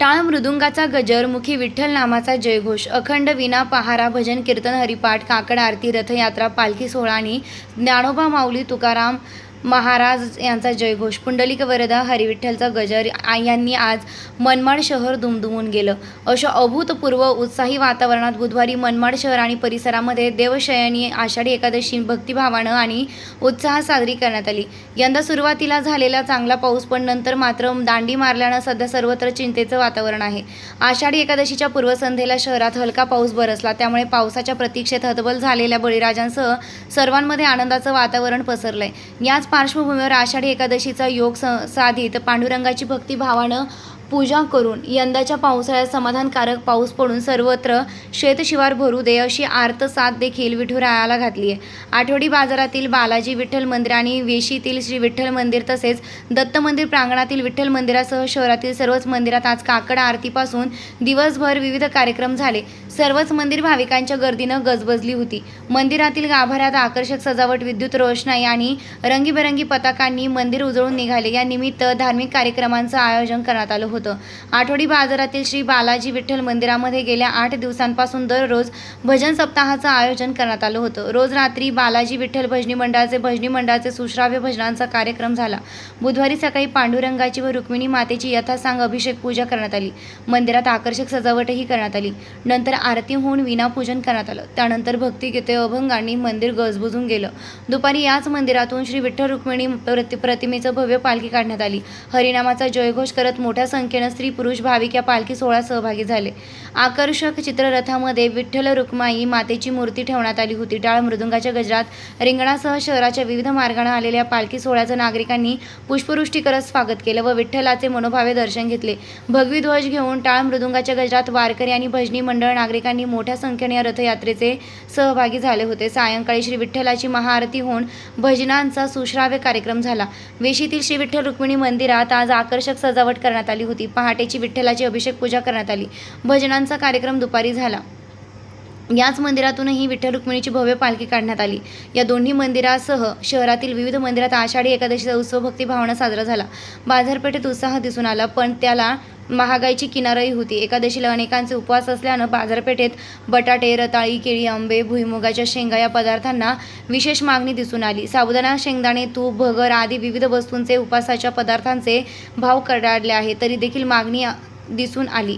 टाळ मृदुंगाचा गजर मुखी विठ्ठल नामाचा जयघोष अखंड विना पहारा भजन कीर्तन हरिपाठ काकड आरती रथयात्रा पालखी सोहळा आणि ज्ञानोबा माऊली तुकाराम महाराज यांचा जयघोष पुंडलिक वरदा हरिविठ्ठलचा गजर यांनी आज मनमाड शहर दुमदुमून गेलं. अशा अभूतपूर्व उत्साही वातावरणात बुधवारी मनमाड शहर आणि परिसरामध्ये देवशयनी आषाढी एकादशी भक्तिभावानं आणि उत्साहात साजरी करण्यात आली. यंदा सुरुवातीला झालेला चांगला पाऊस पण नंतर मात्र दांडी मारल्यानं सध्या सर्वत्र चिंतेचं वातावरण आहे. आषाढी एकादशीच्या पूर्वसंध्येला शहरात हलका पाऊस बरसला. त्यामुळे पावसाच्या प्रतीक्षेत हतबल झालेल्या बळीराजांसह सर्वांमध्ये आनंदाचं वातावरण पसरलंय. याच पार्श्वभूमीवर आषाढी एकादशीचा योग स- साधित पांडुरंगाची भक्तिभावानं पूजा करून यंदाच्या पावसाळ्यात समाधानकारक पाऊस पडून सर्वत्र शेतशिवार भरू दे अशी आर्त साथ देखील विठुरायाला घातली आहे. आठवडी बाजारातील बालाजी विठ्ठल मंदिर आणि वेशीतील श्री विठ्ठल मंदिर तसेच दत्त मंदिर प्रांगणातील विठ्ठल मंदिरासह शहरातील सर्वच मंदिरात आज काकड आरतीपासून दिवसभर विविध कार्यक्रम झाले. सर्वच मंदिर भाविकांच्या गर्दीनं गजबजली होती. मंदिरातील गाभाऱ्यात आकर्षक सजावट विद्युत रोषणाई आणि रंगीबेरंगी पताकांनी मंदिर उजळून निघाले. या निमित्त धार्मिक कार्यक्रमांचं आयोजन करण्यात आलं होतं. होतं. आठवडी बाजारातील श्री बालाजी विठ्ठल मंदिरामध्ये गेल्या आठ दिवसांपासून दररोज भजन सप्ताहाचं आयोजन करण्यात आलं होतं. रोज रात्री बालाजी विठ्ठल भजनी मंडळाचे भजनी मंडळाचे सुश्राव्य भजनांचा कार्यक्रम झाला. बुधवारी सकाळी पांडुरंगाची व रुक्मिणी मातेची यथासांग अभिषेक पूजा करण्यात आली. मंदिरात आकर्षक सजावटही करण्यात आली. नंतर आरती होऊन विनापूजन करण्यात आलं. त्यानंतर भक्तिगीते अभंगांनी मंदिर गजबुजून गेलं. दुपारी याच मंदिरातून श्री विठ्ठल रुक्मिणी प्रति प्रतिमेचं भव्य पालखी काढण्यात आली. हरिनामाचा जयघोष करत मोठ्या संख्येनं स्त्री पुरुष भाविक या पालखी सोहळ्यात सहभागी झाले. आकर्षक चित्ररथामध्ये विठ्ठल रुक्माई मातेची मूर्ती ठेवण्यात आली होती. टाळ मृदुंगाच्या गजरात रिंगणासह शहराच्या विविध मार्गाने आलेल्या पालखी सोहळ्याचं नागरिकांनी पुष्पवृष्टी करत स्वागत केलं व विठ्ठलाचे मनोभावे दर्शन घेतले. भगवी ध्वज घेऊन टाळ मृदुंगाच्या गजरात वारकरी आणि भजनी मंडळ नागरिकांनी मोठ्या संख्येने या रथयात्रेचे सहभागी झाले होते. सायंकाळी श्री विठ्ठलाची महाआरती होऊन भजनांचा सुश्राव्य कार्यक्रम झाला. वेशीतील श्री विठ्ठल रुक्मिणी मंदिरात आज आकर्षक सजावट करण्यात आली होती. पहाटेची विठ्ठलाची अभिषेक पूजा करण्यात आली. भजनांचा कार्यक्रम दुपारी झाला. याच मंदिरातूनही विठ्ठल रुक्मिणीची भव्य पालखी काढण्यात आली. या दोन्ही मंदिरासह शहरातील विविध मंदिरात आषाढी एकादशीचा उत्सव भक्तिभावना साजरा झाला. बाजारपेठेत उत्साह दिसून आला पण त्याला महागाईची किनारही होती. एकादशीला अनेकांचे उपवास असल्यानं बाजारपेठेत बटाटे रताळी केळी आंबे भुईमुगाच्या शेंगा या पदार्थांना विशेष मागणी दिसून आली. साबुदाणा शेंगदाणे तूप भगर आदी विविध वस्तूंचे उपासाच्या पदार्थांचे भाव कडाडले आहे तरी देखील मागणी दिसून आली.